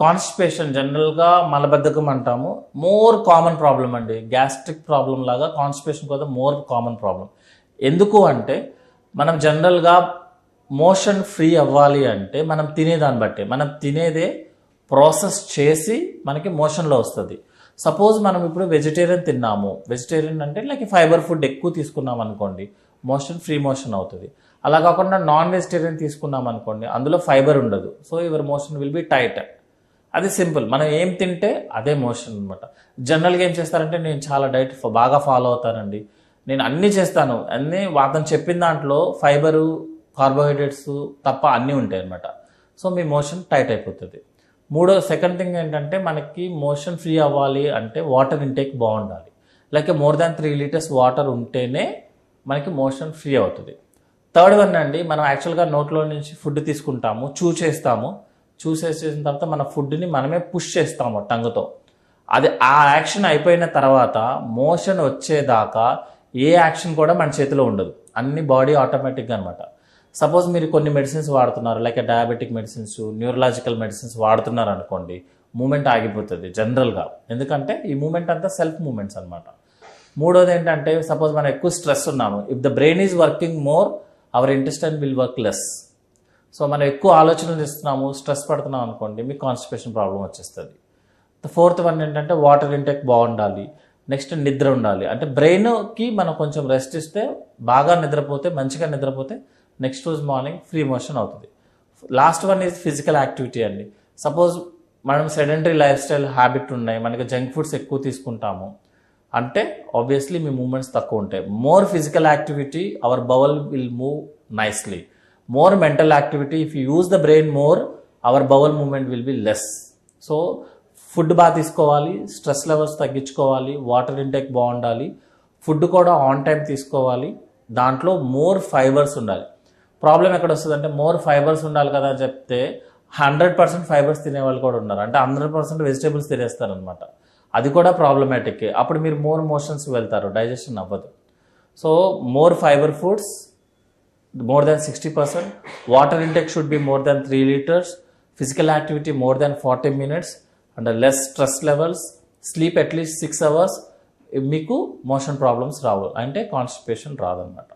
Constipation జనరల్గా మలబద్ధకం అంటాము మోర్ కామన్ ప్రాబ్లం అండి. గ్యాస్ట్రిక్ ప్రాబ్లం లాగా కాన్స్టిపేషన్ కూడా మోర్ కామన్ ప్రాబ్లం ఎందుకు అంటే మనం జనరల్గా మోషన్ ఫ్రీ అవ్వాలి అంటే మనం తినేదాన్ని బట్టి మనం తినేదే ప్రాసెస్ చేసి మనకి మోషన్లో వస్తుంది. సపోజ్ మనం ఇప్పుడు వెజిటేరియన్ తిన్నాము. వెజిటేరియన్ అంటే లైక్ ఫైబర్ ఫుడ్ ఎక్కువ తీసుకున్నాం అనుకోండి మోషన్ ఫ్రీ మోషన్ అవుతుంది. అలా కాకుండా నాన్ వెజిటేరియన్ తీసుకున్నాం అనుకోండి అందులో ఫైబర్ ఉండదు. So your motion will be tight అది సింపుల్. మనం ఏం తింటే అదే మోషన్ అనమాట జనరల్గా ఏం చేస్తారంటే నేను చాలా డైట్ బాగా ఫాలో అవుతానండి. నేను అన్నీ చేస్తాను. అన్నీ అతను చెప్పిన దాంట్లో ఫైబరు కార్బోహైడ్రేట్స్ తప్ప అన్నీ ఉంటాయి అనమాట సో మీ మోషన్ టైట్ అయిపోతుంది. మూడో సెకండ్ థింగ్ ఏంటంటే మనకి మోషన్ ఫ్రీ అవ్వాలి అంటే వాటర్ ఇంటేక్ బాగుండాలి. Like more than three litres water ఉంటేనే మనకి మోషన్ ఫ్రీ అవుతుంది. థర్డ్ వన్ అండి మనం యాక్చువల్గా నోట్లో నుంచి ఫుడ్ తీసుకుంటాము చూ చేస్తాము చూసేసిన తర్వాత మన ఫుడ్ని మనమే పుష్ చేస్తాము టంగుతో. అది ఆ యాక్షన్ అయిపోయిన తర్వాత మోషన్ వచ్చేదాకా ఏ యాక్షన్ కూడా మన చేతిలో ఉండదు. అన్ని బాడీ ఆటోమేటిక్గా అనమాట సపోజ్ మీరు కొన్ని మెడిసిన్స్ వాడుతున్నారు like diabetic medicines neurological medicines వాడుతున్నారు అనుకోండి మూమెంట్ ఆగిపోతుంది జనరల్గా. ఎందుకంటే ఈ మూమెంట్ అంతా సెల్ఫ్ మూమెంట్స్ అనమాట మూడోది ఏంటంటే సపోజ్ మనం ఎక్కువ స్ట్రెస్ ఉన్నాము if the brain is working more our intestine will work less. So మనం ఎక్కువ ఆలోచనలు ఇస్తున్నాము స్ట్రెస్ పడుతున్నాం అనుకోండి మీకు కాన్స్టిపేషన్ ప్రాబ్లం వచ్చేస్తుంది. ఫోర్త్ వన్ ఏంటంటే వాటర్ ఇంటెక్ బాగుండాలి నెక్స్ట్ నిద్ర ఉండాలి. అంటే బ్రెయిన్కి మనం కొంచెం రెస్ట్ ఇస్తే బాగా నిద్రపోతే మంచిగా నిద్రపోతే నెక్స్ట్ రోజు మార్నింగ్ ఫ్రీ మోషన్ అవుతుంది. Last one is physical activity అండి. సపోజ్ మనం సెడెంటరీ లైఫ్ స్టైల్ హ్యాబిట్ ఉన్నాయి మనకి జంక్ ఫుడ్స్ ఎక్కువ తీసుకుంటాము. అంటే ఆబ్వియస్లీ మీ మూమెంట్స్ తక్కువ ఉంటాయి. More physical activity our bowel will move nicely more mental activity if you use the brain more our bowel movement will be less so food బాగా తీసుకోవాలి stress levels తగ్గించుకోవాలి water intake బాగుండాలి food కూడా on time తీసుకోవాలి దాంట్లో more fibres ఉండాలి. Problem ఎక్కడ వస్తుంది అంటే మోర్ ఫైబర్స్ ఉండాలి కదా అని చెప్తే హండ్రెడ్ పర్సెంట్ ఫైబర్స్ తినే వాళ్ళు కూడా ఉన్నారు. అంటే హండ్రెడ్ పర్సెంట్ వెజిటేబుల్స్ తినేస్తారు అనమాట అది కూడా ప్రాబ్లమాటిక్ అప్పుడు మీరు మోర్ మోషన్స్ వెళ్తారు డైజెషన్ అవ్వదు. So more fibre foods more than 60%. Water intake should be more than 3 liters. Physical activity more than 40 minutes. And less stress levels. Sleep at least 6 hours. మీకు motion problems రావు అంటే constipation రాదనమాట